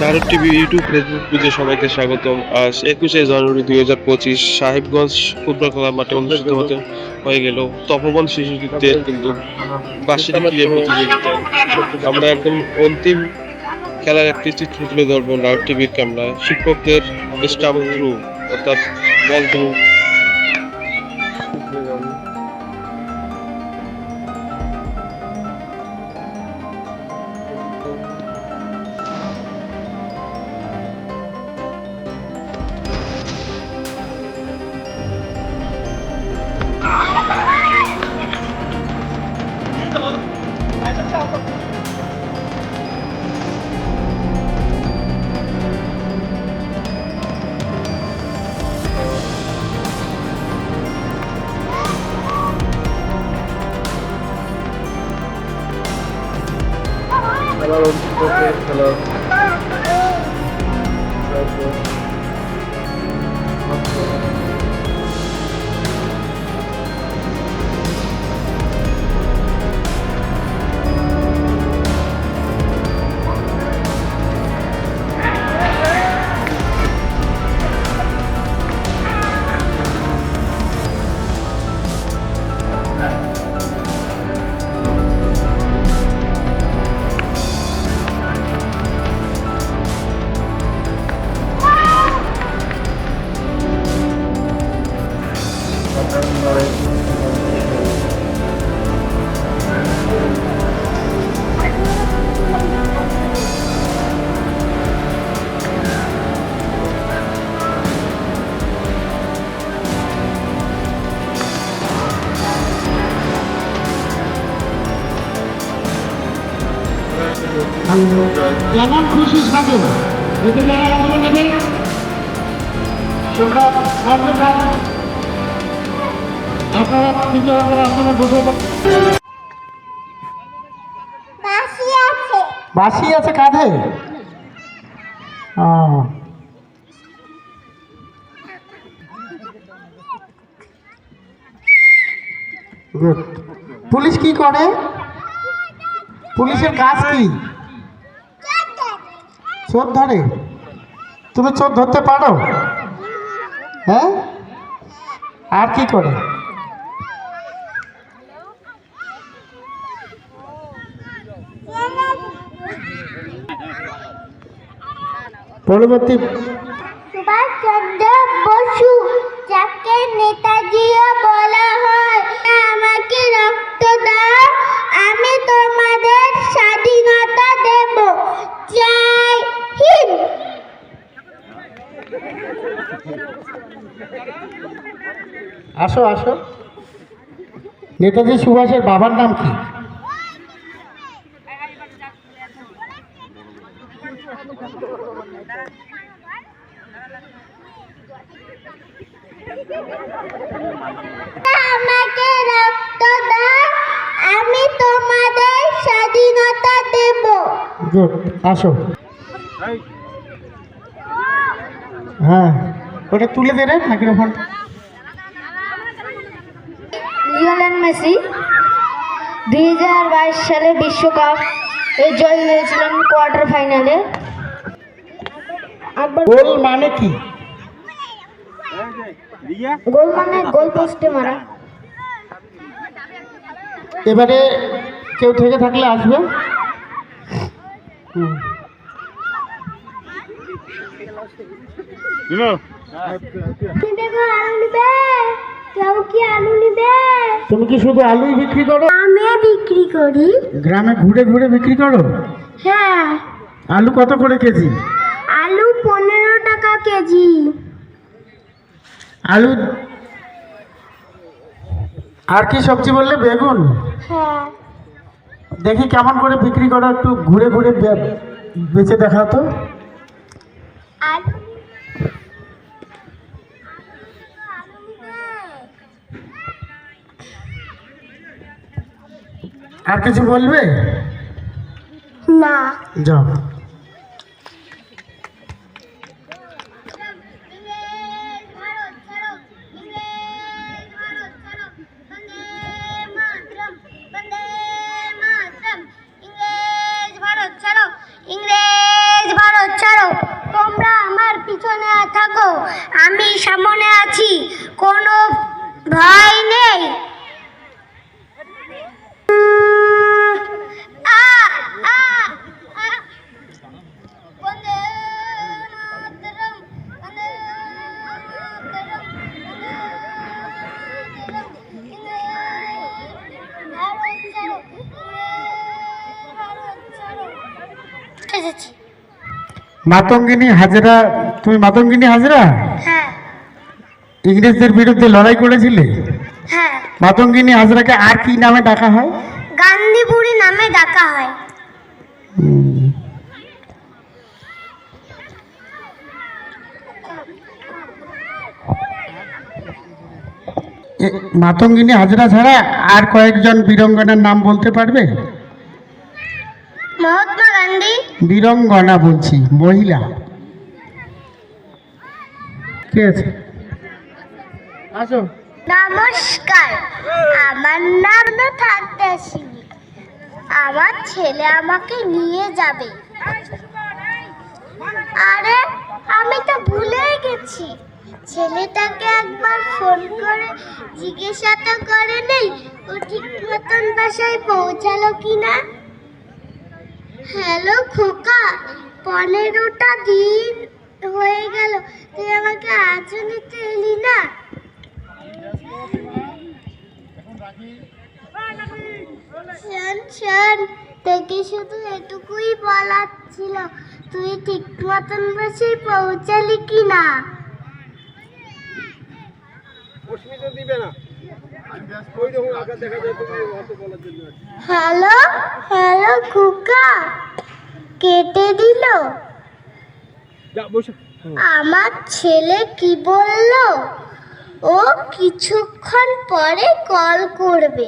Narad TV YouTube Facebook পেজে সবাইকে স্বাগতম। আজ একুশে জানুয়ারি দুই হাজার পঁচিশ সাহেবগঞ্জ ফুটবল খেলার মাঠে অনুষ্ঠিত হতে হয়ে গেল তপবন শিশুদের কিন্তু বার্ষিক ক্রীড়া প্রতিযোগিতা। আমরা একদম অন্তিম খেলার একটি চিত্র তুলে ধরবো নারদ টিভির ক্যামেরায়। শিক্ষকদের স্টাম্প থ্রু অর্থাৎ বল থ্রু খেলার অন্তিম পর্যায়ের খেলা যেমন খুশি থাকুন এতে যারা অংশ নেবে তোমরা সামনে থাক। আপনারা নিজের আসনে বসে বাসি আছে। কাঁধে. পুলিশ কি করে? পুলিশের কাজ কি? চোর ধরে? তুমি চোর ধরতে পারো? হ্যাঁ? আর কি করে? পরবর্তী আসো আসো। নেতাজি সুভাষের বাবার নাম কি? আমাকে রক্ত দাও আমি তোমাদের স্বাধীনতা দেব। গুড আসো। হ্যাঁ ওটা তুলে দে রে মাইক্রোফোন? মেসি। দুই হাজার বাইশ সালে বিশ্বকাপ এ জয় হয়েছিলেন কোয়ার্টার ফাইনালে। গোল মানে কি? গোল মানে গোল পোস্টে মারা। এবারে কেউ থেকে থাকলে আসবে। কেউ কি আলু নিবে? তুমি কি শুধু আলুই বিক্রি করো? আমি বিক্রি করি। গ্রামে ঘুরে ঘুরে বিক্রি করো? হ্যাঁ। আলু কত করে কেজি? আলু পনেরো টাকা কেজি। আলু আর কি সবজি বললে? বেগুন? হ্যাঁ। দেখি কেমন করে বিক্রি করো একটু ঘুরে ঘুরে বেচে দেখাও তো। আলু আর কিছু বলবে? না। যাও। ইংরেজ ভারত থাকো আমি সামনে আছি কোনো ভয় নেই। মাতঙ্গিনী হাজরা তুমি মাতঙ্গিনী হাজরা? হ্যাঁ। ইংরেজদের বিরুদ্ধে লড়াই করেছিলে? হ্যাঁ। মাতঙ্গিনী হাজরাকে আর কি নামে ডাকা হয়? গান্ধী বুড়ি নামে ডাকা হয়। মাতঙ্গিনী হাজরা ছাড়া আর কয়েকজন বীরঙ্গনার নাম বলতে পারবে? মহাত্মা গান্ধী? বীরঙ্গনা বলছি মহিলা। কে আছে? আসো। নমস্কার আমার নাম না থাকতে আমার ছেলে আমাকে নিয়ে যাবে। আরে আমি তো ভুলেই গেছি। ছেলেটাকে একবার ফোন করে জিজ্ঞাসা তো করে নেই ও ঠিক মতন বাসায় পৌঁছালো কিনা? হ্যালো, খোকা, পনেরোটা দিন হয়ে গেল। তুই আমাকে আজও নিতে এলি না? শোন শোন, তোকে শুধু এটুকুই বলার ছিল। তুই ঠিক মতন বসে পৌঁছালি কি না। হ্যালো হ্যালো খুকা। কেটে দিল। আমার ছেলে কি বলল? ও কিছুক্ষণ পরে কল করবে।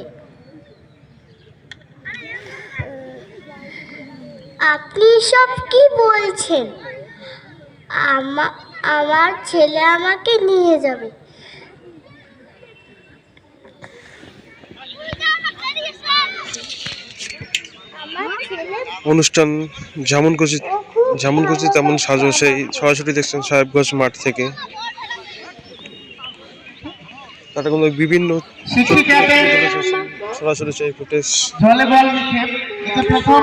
আপনি সব কি বলছেন? আমা আমার ছেলে আমাকে নিয়ে যাবে আমার ছেলে অনুষ্ঠান যেমন খুশি যেমন খুশি তেমন সাজো। সেই সরাসরি দেখছেন সাহেবগঞ্জ মাঠ থেকে। তাতে কোনো বিভিন্ন সরাসরি সেই ফুটেজ। জলে বল নিক্ষেপ প্রথম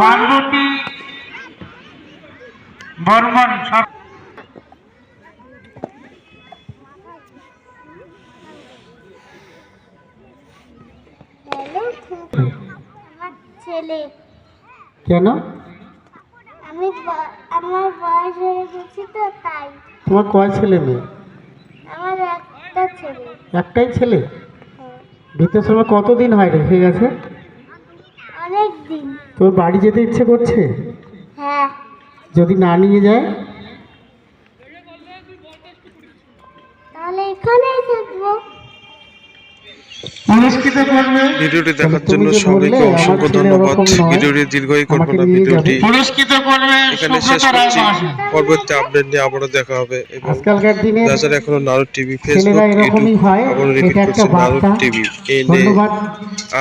পার্বতী বর্মন ছেলে। কেন? আমি আমার বয়স হয়ে গেছে তো তাই। তোমার কয় ছেলে মেয়ে? আমার একটা ছেলে। একটাই ছেলে? হ্যাঁ। বৃদ্ধাশ্রমে কতদিন হয় রেখে গেছে? অনেক দিন। তোর বাড়ি যেতে ইচ্ছে করছে? হ্যাঁ। যদি না নিয়ে যায়? তাহলে এখানেই থাকব। ভিডিওটি দেখার জন্য সবাইকে অসংখ্য ধন্যবাদ। ভিডিওটি দীর্ঘই করব না ভিডিওটি এখানে শেষ করছি। পরবর্তী আপডেট নিয়ে আবারও দেখা হবে এবং তাছাড়া এখনও নারদ টিভি ফেসবুক ইউটিউব আবারও রিপিট এটা করছি Narad TV. N A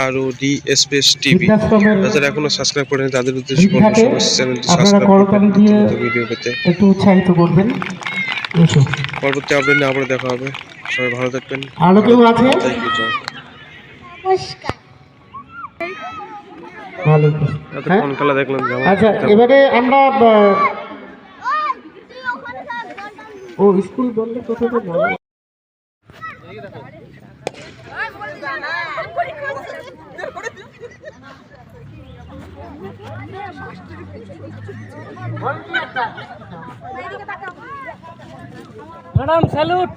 R O D space TV. তাছাড়া এখনও সাবস্ক্রাইব করেন তাদের উদ্দেশ্যে বলব সবাই চ্যানেলটি সাবস্ক্রাইব করবেন। দিয়ে ভিডিও পেতে। একটু উৎসাহিত করবেন। পরবর্তী আপডেট নিয়ে আবারও দেখা হবে। সবাই ভালো থাকবেন। আরও কেউ আছে? আচ্ছা এবারে আমরা আহ, ও স্কুল বললে কোথাও তো ভালো ম্যাডাম স্যালুট।